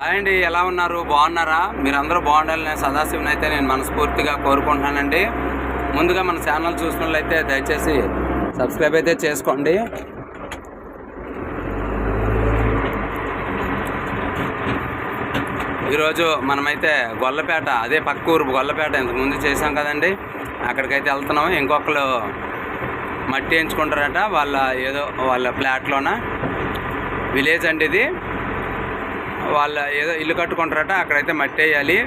Hi అండి ఎలా ఉన్నారు? బాగున్నారా? మీరందరూ బాగుండాలని సదాశివుని అయితే నేను మనస్ఫూర్తిగా కోరుకుంటున్నానండి. ముందుగా మన ఛానల్ చూసుకున్నట్లయితే దయచేసి సబ్స్క్రైబ్ అయితే చేసుకోండి. ఈరోజు మనమైతే గొల్లపేట అదే పక్క ఊరు గొల్లపేట ఇంతకుముందు చేసాం కదండి. అక్కడికైతే వెళ్తున్నాం. ఇంకొకరు మట్టి ఎంచుకుంటారట. వాళ్ళ ఏదో వాళ్ళ ఫ్లాట్లోన విలేజ్ అండి ఇది. వాళ్ళ ఏదో ఇల్లు కట్టుకుంటారట అక్కడైతే మట్టి వేయాలి.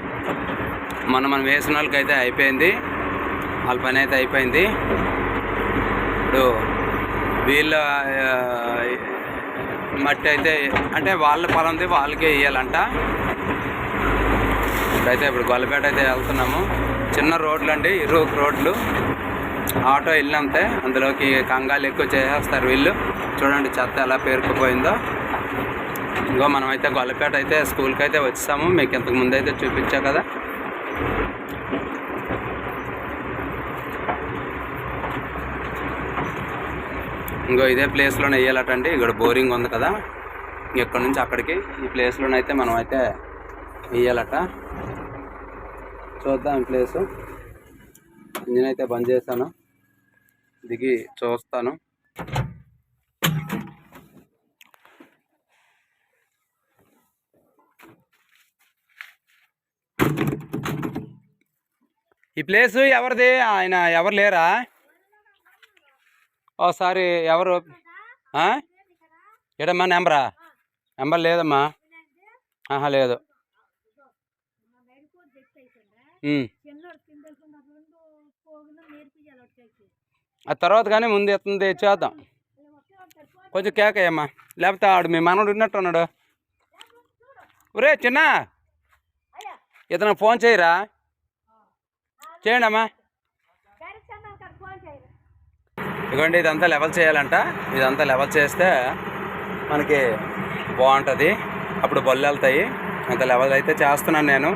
మనం మనం వేసిన వాళ్ళకైతే అయిపోయింది. వాళ్ళ పని అయితే అయిపోయింది. ఇప్పుడు వీళ్ళ మట్టి అయితే అంటే వాళ్ళ పొలంది వాళ్ళకే వేయాలంట. ఇప్పుడైతే ఇప్పుడు గొల్లపేట అయితే వెళ్తున్నాము. చిన్న రోడ్లు అండి ఇరు రోడ్లు. ఆటో వెళ్ళినంతే అందులోకి కంగాలు ఎక్కువ చేసేస్తారు వీళ్ళు. చూడండి చెత్త ఎలా పేరుకుపోయిందో. ఇంకో మనమైతే గొల్లపేట అయితే స్కూల్కి అయితే వచ్చాము. మీకు ఇంతకు ముందు అయితే చూపించా కదా. ఇంకో ఇదే ప్లేస్లోనే వేయాలటండి ఇక్కడ బోరింగ్ ఉంది కదా. ఇక్కడ నుంచి అక్కడికి? ఈ ప్లేస్లోనైతే మనం అయితే వేయాలట. చూద్దాం ఈ ప్లేసు. ఇంజిన్ అయితే బంద్ చేశాను. దిగి చూస్తాను. ఈ ప్లేసు ఎవరిది? ఆయన ఎవరు లేరా? ఓసారి ఎవరు? ఏడమ్మా నెంబరా? నెంబర్ లేదమ్మా. ఆహా లేదు. ఆ తర్వాత కానీ ముందు ఎత్తుంది చేద్దాం. కొంచెం కేకయ్యమ్మా. లేకపోతే ఆడు మీ మనోడు ఉన్నట్టు ఉన్నాడు ఒరే చిన్న! ఇతను ఫోన్ చేయరా? చేయండి అమ్మా ఇదిగోండి ఇదంతా లెవెల్ చేయాలంట. ఇదంతా లెవెల్ చేస్తే మనకి బాగుంటుంది. అప్పుడు బళ్ళు వెళ్తాయి. అంత లెవెల్ అయితే చేస్తున్నాను నేను.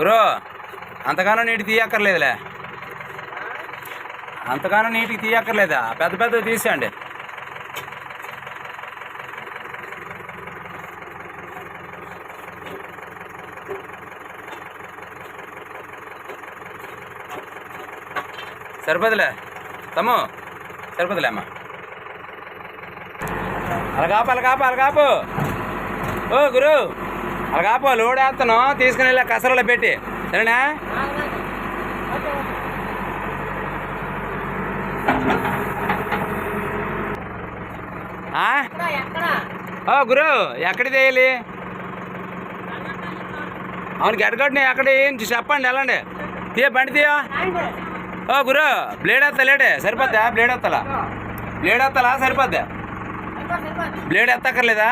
గురు అంతగానో నీటి తీయక్కర్లేదులే. అంతగానో నీటికి తీయక్కర్లేదా? పెద్ద పెద్దవి తీసేయండి. సరిపోదులే. తమ్ము సరిపోదులే అమ్మా. అలాగాపు అలాగాపు అలాగాపు. ఓ గురు అలాగాపు లోడ్ వేస్తాను తీసుకుని వెళ్ళా కసరలో పెట్టి. సరేనా? ఓ గురు ఎక్కడ చేయాలి అవును గడ్డగడ్డని ఎక్కడ చెప్పండి వెళ్ళండి. తీయ బండి తీయ. ఓ గురు బ్లేడ్ ఎత్తలేడే సరిపోద్దా? బ్లేడ్ ఎత్తలా బ్లేడ్ ఎత్తలా సరిపోద్దా? బ్లేడ్ ఎత్తక్కర్లేదా?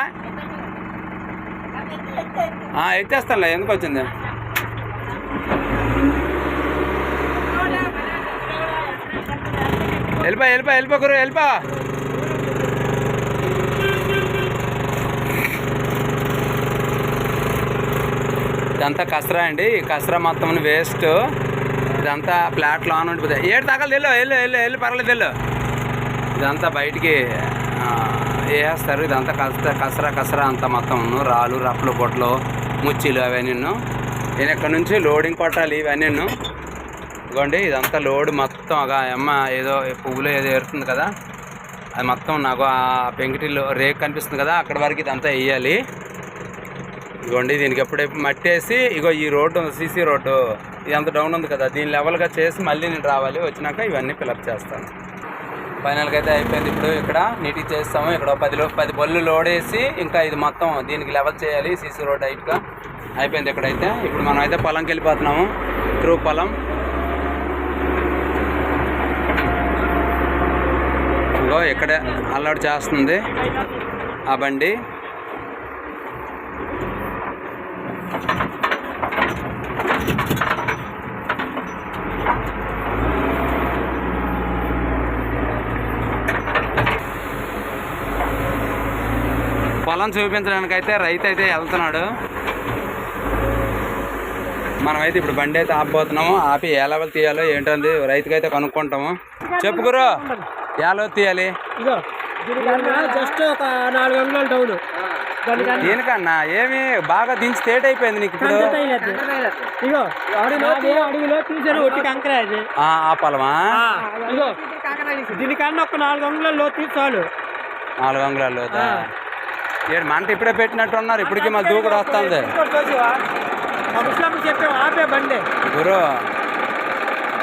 ఆ, ఎత్తేస్తానులే ఎందుకు వచ్చింది? వెళ్ళిపో వెళ్ళిపో వెళ్ళిపో గురు వెళ్ళిపో. ఇదంతా కసరా అండి ఈ కసరా మొత్తం వేస్ట్. ఇదంతా ఫ్లాట్ ఆన్ ఉంటుంది ఏడు తగలు వెళ్ళు వెళ్ళు వెళ్ళు వెళ్ళి పర్లేదు వెళ్ళు. ఇదంతా బయటికి వేస్తారు ఇదంతా కసర కసరా కసరా అంతా మొత్తం. రాళ్ళు రప్పలు బొట్టలు ముచ్చిలు అవన్నీ నేను ఇక్కడ నుంచి లోడింగ్ కొట్టాలి ఇవన్నీ ఇదిగోండి ఇదంతా లోడ్ మొత్తం ఒక అమ్మ ఏదో పువ్వులో ఏదో ఏరుతుంది కదా. అది మొత్తం నాకు ఆ పెంకిటిలో రేక్ కనిపిస్తుంది కదా అక్కడ వరకు ఇదంతా వేయాలి ఇదిగోండి దీనికి ఎప్పుడే మట్టి వేసి ఇగో ఈ రోడ్డు సీసీ రోడ్డు. ఎంత డౌన్ ఉంది కదా దీని లెవెల్గా చేసి మళ్ళీ నేను రావాలి. వచ్చినాక ఇవన్నీ ఫిలప్ చేస్తాను. ఫైనల్గా అయితే అయిపోయింది ఇప్పుడు ఇక్కడ నీట్గా చేస్తాము. ఇక్కడ ఒక పది లో పది బళ్ళు లోడ్ వేసి ఇంకా ఇది మొత్తం దీనికి లెవెల్ చేయాలి సీసీ రోడ్ టైప్గా అయిపోయింది ఇక్కడైతే. ఇప్పుడు మనం అయితే పొలంకి వెళ్ళిపోతున్నాము. ట్రూ పొలం. ఇగో ఇక్కడే అల్లడి చేస్తుంది ఆ బండి. పొలం చూపించడానికి అయితే రైతు అయితే వెళ్తున్నాడు. మనమైతే ఇప్పుడు బండి అయితే ఆపబోతున్నాము. ఆపి ఏ లెవెల్ తీయాలో ఏంటంది రైతుకైతే కనుక్కుంటాము. చెప్పు గురు ఎలా తీయాలి? జస్ట్ ఒక నాలుగు అంగుళాలు డౌన్ దానికన్నా ఏమి బాగా దించి తేట అయిపోయింది నీకు ఇప్పుడు. కంకర తైలదు. ఇగో అడుగులో అడుగులో తీసారు ఒట్టి కంకర అది. ఆ, ఆ పొలమా ఆ, ఇగో దీనికన్నా ఒక నాలుగు అంగుళాలు లో తీసి చాలు. నాలుగు అంగుళాలు లోతా? ఏడు మంట ఇప్పుడే పెట్టినట్టు ఉన్నారు. ఇప్పటికి మళ్ళీ దూకుడు వస్తుంది. మా ముస్లాం చెప్పే ఆపే బండి గురు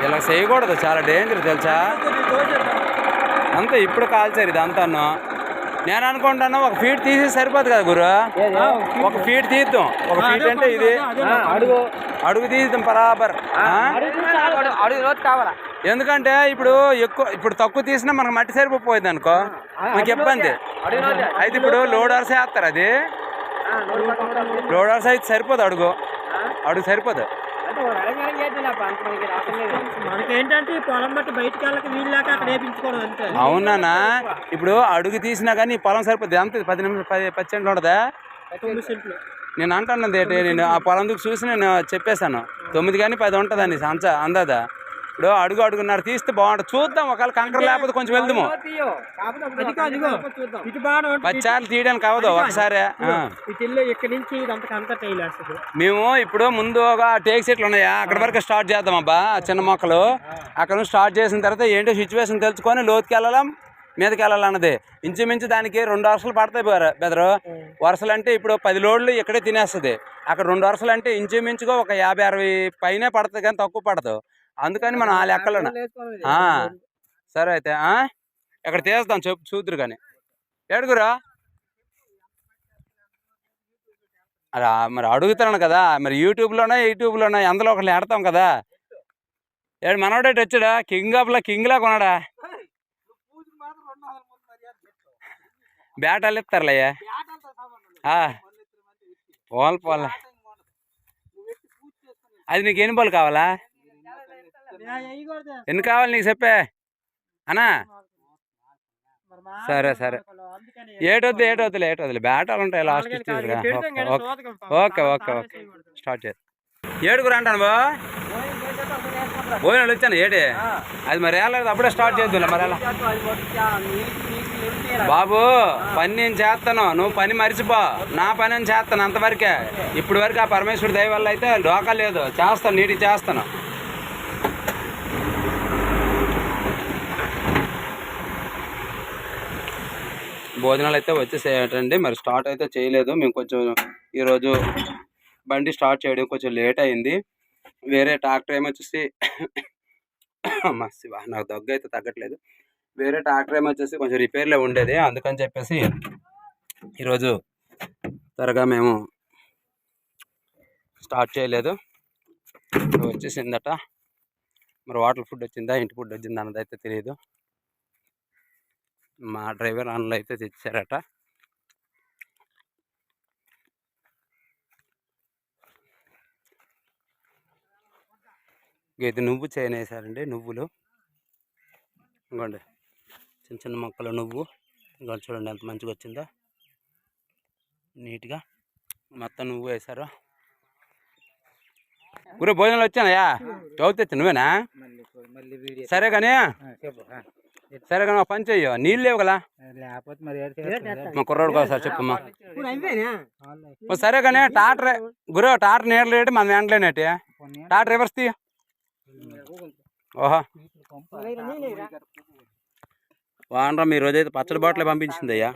ఇలా చేయకూడదు. చాలా డేంజర్ తెలుసా? అంతే ఇప్పుడు కాల్చారు ఇదంతాను. నేను అనుకుంటాను ఒక ఫీట్ తీసి సరిపోదు కదా గురు? ఒక ఫీట్ తీద్దాం. ఒక ఫీట్ అంటే ఇది. అడుగు. అడుగు తీద్దాం బరాబర్? అడుగు రోజు కావాలా? ఎందుకంటే ఇప్పుడు ఎక్కువ ఇప్పుడు తక్కువ తీసినా మనకు మట్టి సరిపోయింది అనుకో. మనకి ఇబ్బంది. అయితే ఇప్పుడు లోడర్స్ వేస్తారు అది. లోడర్స్ అయితే సరిపోదు అడుగు. అడుగు సరిపోదు. మనకి ఏంటంటే ఈ పొలం బట్టి బయటికి వెళ్ళక వీళ్ళు లేక అక్కడ వేపించుకోవడం అంతే. అవునానా ఇప్పుడు అడుగు తీసినా కానీ ఈ పొలం సరిపోద్ది ఎంత పది నిమిషం పది పది సెంట్లు ఉండదా నేను అంటున్నది ఏంటి? నేను ఆ పొలం దిక్కు చూసి నేను చెప్పేశాను. తొమ్మిది కానీ పది ఉంటుందండి సంచ అందదా? ఇప్పుడు అడుగు అడుగున్నారు తీస్తే బాగుంటుంది. చూద్దాం ఒకవేళ కంకర లేకపోతే కొంచెం వెళ్దాము. పచ్చాలు తీయడానికి అవ్వదు ఒకసారి మేము ఇప్పుడు ముందు ఒక టేక్ సెట్లు ఉన్నాయా. అక్కడ వరకు స్టార్ట్ చేద్దాం అబ్బా చిన్న మొక్కలు. అక్కడ నుంచి స్టార్ట్ చేసిన తర్వాత ఏంటో సిచ్యువేషన్ తెలుసుకొని లోతుకి వెళ్ళాలం మీదకి వెళ్ళాలన్నది ఇంచుమించు దానికి రెండు వరుసలు పడతాయి బెర- బెదరు. వరుసలు అంటే ఇప్పుడు పది లోడ్లు ఇక్కడే తినేస్తుంది. అక్కడ రెండు వరుసలు అంటే ఇంచుమించుగా ఒక యాభై అరవై పైనే పడుతుంది కానీ తక్కువ పడదు. అందుకని మనం ఆ లెక్కలోన? ఆ, సరే అయితే ఆ? ఇక్కడ తీస్తాం చెప్పు చూద్దరు కానీ ఏడుగురా? అలా మరి అడుగుతున్నాను కదా మరి యూట్యూబ్లోనే యూట్యూబ్లోనే అందులో ఒకళ్ళు ఆడతాం కదా. ఏడు మనోడేటి వచ్చాడా కింగ్ ఆఫ్లా కింగ్లా కొన్నాడా బ్యాటాలు ఇస్తారులయ్యా. పోవాలి పోవాలి. అది నీకు ఎన్ని బాల్ కావాలా? ఎన్ని కావాలి నీకు చెప్పే? అన్నా? సరే సరే. ఏటొద్దు ఏటొద్దులే ఏటొద్దులే బ్యాటాలు ఉంటాయి last okay okay okay start చేద్దాం ఏడుగురు అంటాను బా. భోజనాలు వచ్చాను ఏడే అది మరి ఎలా అప్పుడే స్టార్ట్ చేద్దాం మరి ఎలా? బాబు పని నేను చేస్తాను నువ్వు పని మర్చిపో. నా పని నేను చేస్తాను అంతవరకే. ఇప్పుడు వరకు ఆ పరమేశ్వరుడి దయ వల్ల అయితే డోకా లేదు. చేస్తాను నీటికి చేస్తాను. భోజనాలు అయితే వచ్చేసేయటండి. మరి స్టార్ట్ అయితే చేయలేదు. మేము కొంచెం ఈరోజు బండి స్టార్ట్ చేయడం కొంచెం లేట్ అయింది. వేరే ట్రాక్టర్ ఏమో వచ్చేసి అమ్మ శివ నాకు దగ్గు అయితే తగ్గట్లేదు. వేరే ట్రాక్టర్ ఏమో వచ్చేసి కొంచెం రిపేర్లో ఉండేది. అందుకని చెప్పేసి ఈరోజు త్వరగా మేము స్టార్ట్ చేయలేదు. ఇప్పుడు వచ్చేసిందట. మరి వాటర్ ఫుడ్ వచ్చిందా? ఇంటి ఫుడ్ వచ్చిందా? అన్నది అయితే తెలియదు. మా డ్రైవర్ ఆన్లో అయితే తెచ్చారట. ఇది నువ్వు చేయని వేసారండి నువ్వులు. ఇంకోండి చిన్న చిన్న మొక్కలు నువ్వు. ఇంకోటి చూడండి ఎంత మంచిగా వచ్చిందో. నీట్గా మొత్తం నువ్వు వేశారు. ఊరే భోజనాలు వచ్చానయ్యా? చౌతి తెచ్చా నువ్వేనా? సరే కానీ సరే కానీ పని చెయ్యు. నీళ్ళు లేవు కదా? లేకపోతే మరి మా కుర్రోడు ఒకసారి చెప్పమ్మా ఓ సరే కానీ టాటర్ గురు టాటర్ నీళ్ళు లేటి మన వెంటలేనటి టాటర్ రివర్స్ తీ ఓహో. వానరా మీ రోజైతే పచ్చడి బాటిల్ పంపించింది అయ్యా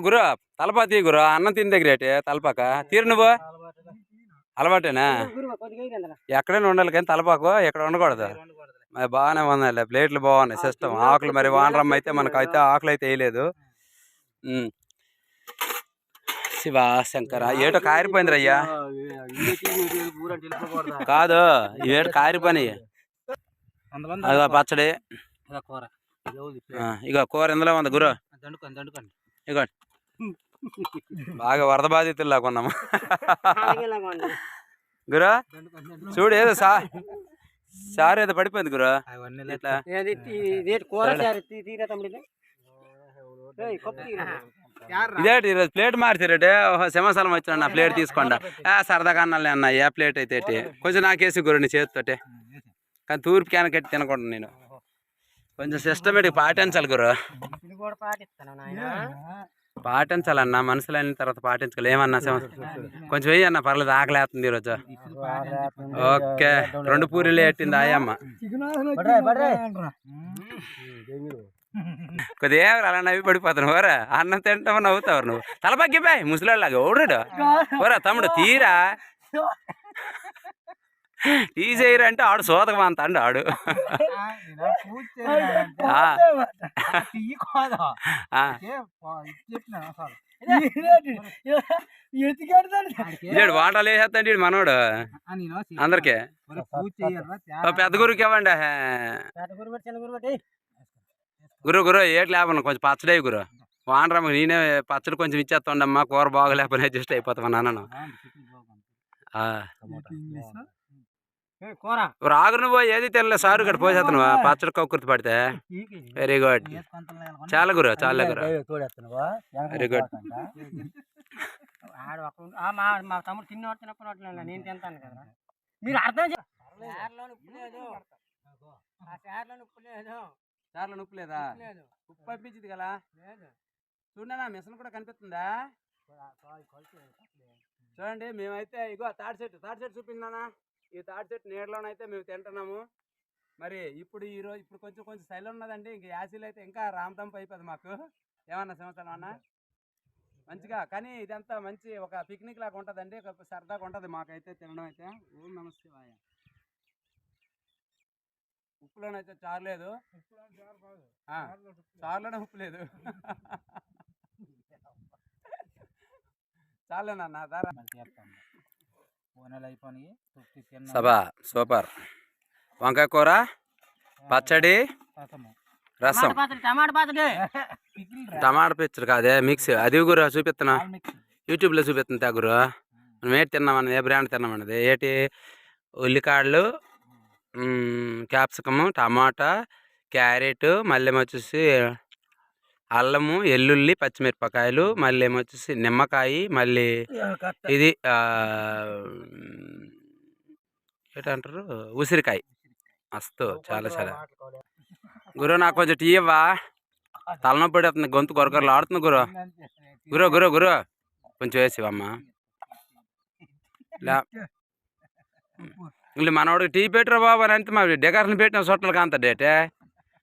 గురు తలపా తీ గురు. అన్నం తిని దగ్గర ఏంటి తలపాక. తీరు నువ్వు. అలవాటేనా? ఎక్కడైనా ఉండాలి కానీ తలపాకు ఎక్కడ ఉండకూడదు. మరి బాగానే ఉన్నాయి ప్లేట్లు బాగున్నాయి. సిస్టమ్ ఆకులు మరి వానరమ్మ అయితే మనకు అయితే ఆకులు అయితే వేయలేదు. శివ శంకర ఏటో కారిపోయింది అయ్యా? కాదు ఏడు కారిపోయి అదో పచ్చడి. ఇగో కూర ఇందులో ఉంది గురు. ఇగో బాగా వరద బాధితుల్లా కొన్నాము. గురు చూడు ఏదో సా సార్ ఏదో పడిపోయింది గురు. ఇట్లా ఇదేంటి ఈరోజు ప్లేట్ మార్చారటే? ఓహో సింహాచలం వచ్చిన నా ప్లేట్ తీసుకోండి. సరదాగా అన్నాలే అన్న ఏ ప్లేట్ అయితే? కొంచెం నాకేసి గురు నీ చేతితోటి. కానీ తూర్పు క్యానకెట్టి తినకూడదు నేను. కొంచెం సిస్టమేటిక్ పాటించాలి గురు. పాటించాలన్నా మనుషులు అయిన తర్వాత పాటించాలి ఏమన్నా కొంచెం వెయ్యి అన్న పర్లేదు ఆకలేస్తుంది ఈరోజు. ఓకే. రెండు పూరీలు ఎట్టింది ఆయమ్మ. కొద్దిగా అలా నవ్వి పడిపోతాను ఓరా అన్నం తింటావు నవ్వుతావు నువ్వు. తలపగ్గిపోయి ముసలిలాగా ఓడాడు ఓరా తమ్ముడు తీరా. తీసేయరు అంటే ఆడు సోదకం అంత అండు ఆడు. ఆ. ఆ. ఇదేడు వాటలు వేసేస్తాడు మనోడు. అందరికి. ఓ పెద్ద గురుకి ఇవ్వండి. గురు గురు ఏటి లేపను కొంచెం పచ్చడే గురు వానరమ్మ నేనే పచ్చడి కొంచెం ఇచ్చేస్తుండమ్మా కూర బాగలేకపోయినా అడ్జస్ట్ అయిపోతామా నాన్న కూర? రాగు నువ్వు ఏది తినలే సారు ఇక్కడ పోసేస్తాను పచ్చడి కక్కుర్తి పడితే. వెరీ గుడ్ చాలా గురు చాలా గురు వెరీ గుడ్ ఆడు ఒక ఆ మా మా తమ్ముడు తిన్న తినప్పుడు నేను తింటాను కదా మీరు అర్థం చారులో ఉప్పు లేదు? ఆ చారులో ఉప్పు పంపించింది కదా? లేదు. చూడనా మిషన్ కూడా కనిపిస్తుందా? చూడండి మేమైతే ఇగో తాడి చెట్టు తాడి చెట్టు చూపిందానా ఈ తాడి చెట్టు నీడలోనైతే మేము తింటున్నాము. మరి ఇప్పుడు ఈ రోజు ఇప్పుడు కొంచెం కొంచెం శైలి ఉన్నదండి. ఇంక యాసీలు అయితే ఇంకా రామదంపు అయిపోతుంది మాకు. ఏమన్నా సంవత్సరం అన్న? మంచిగా కానీ ఇదంతా మంచి ఒక పిక్నిక్ లాగా ఉంటుందండి. ఒక సరదాగా ఉంటుంది మాకైతే తినడం అయితే. ఓం నమస్తే వాయ ఉప్పులోనైతే చారలేదు ఆ, చారులోనే ఉప్పు లేదు. చాలేనన్నా దారా సభ సూపర్. వంకాయ కూర పచ్చడి రసం. టమాటా పిచ్చరు కాదే మిక్స్. అది గురు చూపిస్తున్నా. యూట్యూబ్లో చూపిస్తుంది గురు. మనం ఏంటి తిన్నామన్నది ఏ బ్రాండ్ తిన్నామన్నది? ఏటి? ఉల్లికాడలు క్యాప్సికము టమాటా క్యారెట్ మళ్ళీ వచ్చేసి అల్లము ఎల్లుల్లి పచ్చిమిరపకాయలు మళ్ళీ ఏమో వచ్చేసి నిమ్మకాయ మళ్ళీ ఇది ఏంటంటారు? ఉసిరికాయ. మస్తు చాలా చాలా. గురు నాకు కొంచెం టీ ఇవ్వా? తలనొప్పి పడుతుంది గొంతు కొరకొరలు ఆడుతుంది గురు. గురు గురు గురు. కొంచెం వేసివమ్మా లే మనవాడికి టీ పెట్టరా బాబు అని అంటే మా డెకరేషన్ పెట్టిన చోట్లకి అంత డేటే.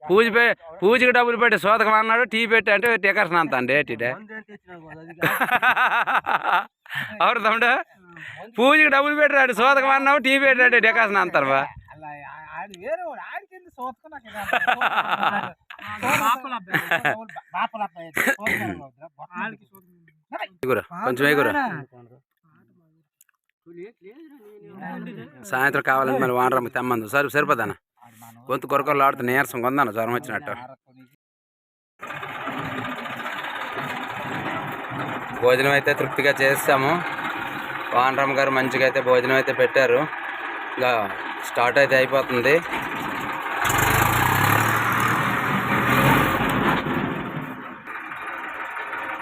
పూజ పే పూజకి డబ్బులు పెట్టి సోదకం అన్నాడు టీ పెట్టి అంటే డెకరేషన్ అంత అండి ఇటే అవును తమ్ముడు. పూజకి డబ్బులు పెట్టాడు సోదకం అన్నావు టీ పెట్టాడు డెకరేషన్ అంటారు బా. కొంచెం సాయంత్రం కావాలని మరి వానరమ్మ తెమ్మందు. సరి సరిపోదానా గొంతు కొరకొరలు ఆడుతూ నీరసం కొందాను జ్వరం వచ్చినట్టు? భోజనం అయితే తృప్తిగా చేస్తాము వానరామ్ గారు మంచిగా అయితే భోజనం అయితే పెట్టారు. ఇలా స్టార్ట్ అయితే అయిపోతుంది.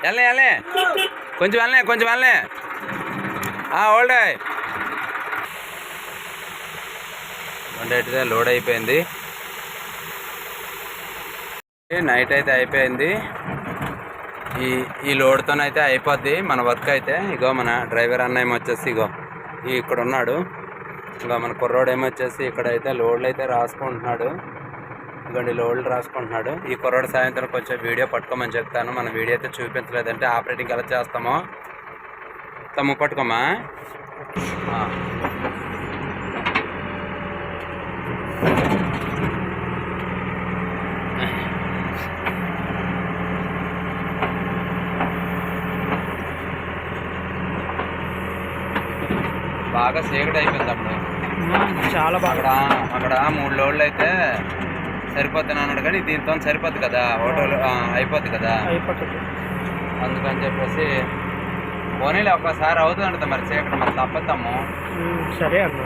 వెళ్ళే వెళ్ళే కొంచెం వెళ్ళే కొంచెం వెళ్ళే ఓల్డ్ వంట లోడ్ అయిపోయింది. నైట్ అయితే అయిపోయింది. ఈ ఈ లోడ్తోనైతే అయిపోద్ది. మన వర్క్ అయితే ఇగో మన డ్రైవర్ అన్న ఏమో వచ్చేసి ఇగో ఈ ఇక్కడ ఉన్నాడు. ఇగో మన కుర్రోడు ఏమో వచ్చేసి ఇక్కడైతే లోడ్లు అయితే రాసుకుంటున్నాడు. ఇదిగోండి లోడ్లు రాసుకుంటున్నాడు. ఈ కుర్రోడు సాయంత్రం కొంచెం వీడియో పట్టుకోమని చెప్తాను. మన వీడియో అయితే చూపించలేదంటే ఆపరేటింగ్ ఎలా చేస్తామో. తమ్ము పట్టుకోమా బాగా చీకటి అయిపోయింది అప్పుడు. చాలా అక్కడ అక్కడ మూడు లోడ్లు అయితే సరిపోతుంది అన్నాడు కానీ దీంతో సరిపోద్ది కదా హోటల్ అయిపోద్ది కదా. అందుకని చెప్పేసి పోనీలే ఒక్కసారి అవుతుందంట మరి చీకటి మరి తప్పతాము సరే అన్న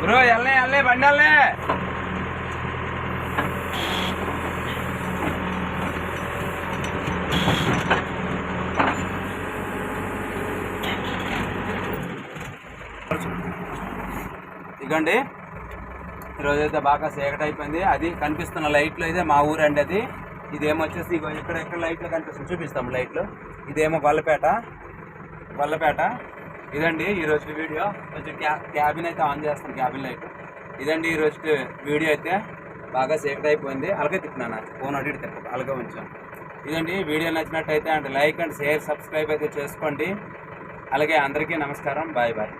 బ్రో వెళ్ళే ఉండాలి. ఇగండి ఈరోజు అయితే బాగా చీకటి అయిపోయింది. అది కనిపిస్తున్న లైట్లు అయితే మా ఊరు అండి అది. ఇదేమో వచ్చేసి ఇక్కడ ఇక్కడ లైట్లు కనిపిస్తుంది చూపిస్తాం లైట్లు. ఇదేమో గొల్లపేట. గొల్లపేట. ఇదండి ఈరోజు వీడియో. కొంచెం క్యా క్యాబిన్ అయితే ఆన్ చేస్తాం క్యాబిన్ లైట్. ఇదండి ఈ రోజు వీడియో అయితే బాగా సేఫ్ట్ అయిపోయింది. అలాగే తిప్పినాను ఫోన్ అడిగి తిప్ప అలాగే ఉంచాను. ఇదండి వీడియో నచ్చినట్టయితే and like and share subscribe అయితే చేసుకోండి. అలాగే అందరికీ నమస్కారం. Bye bye.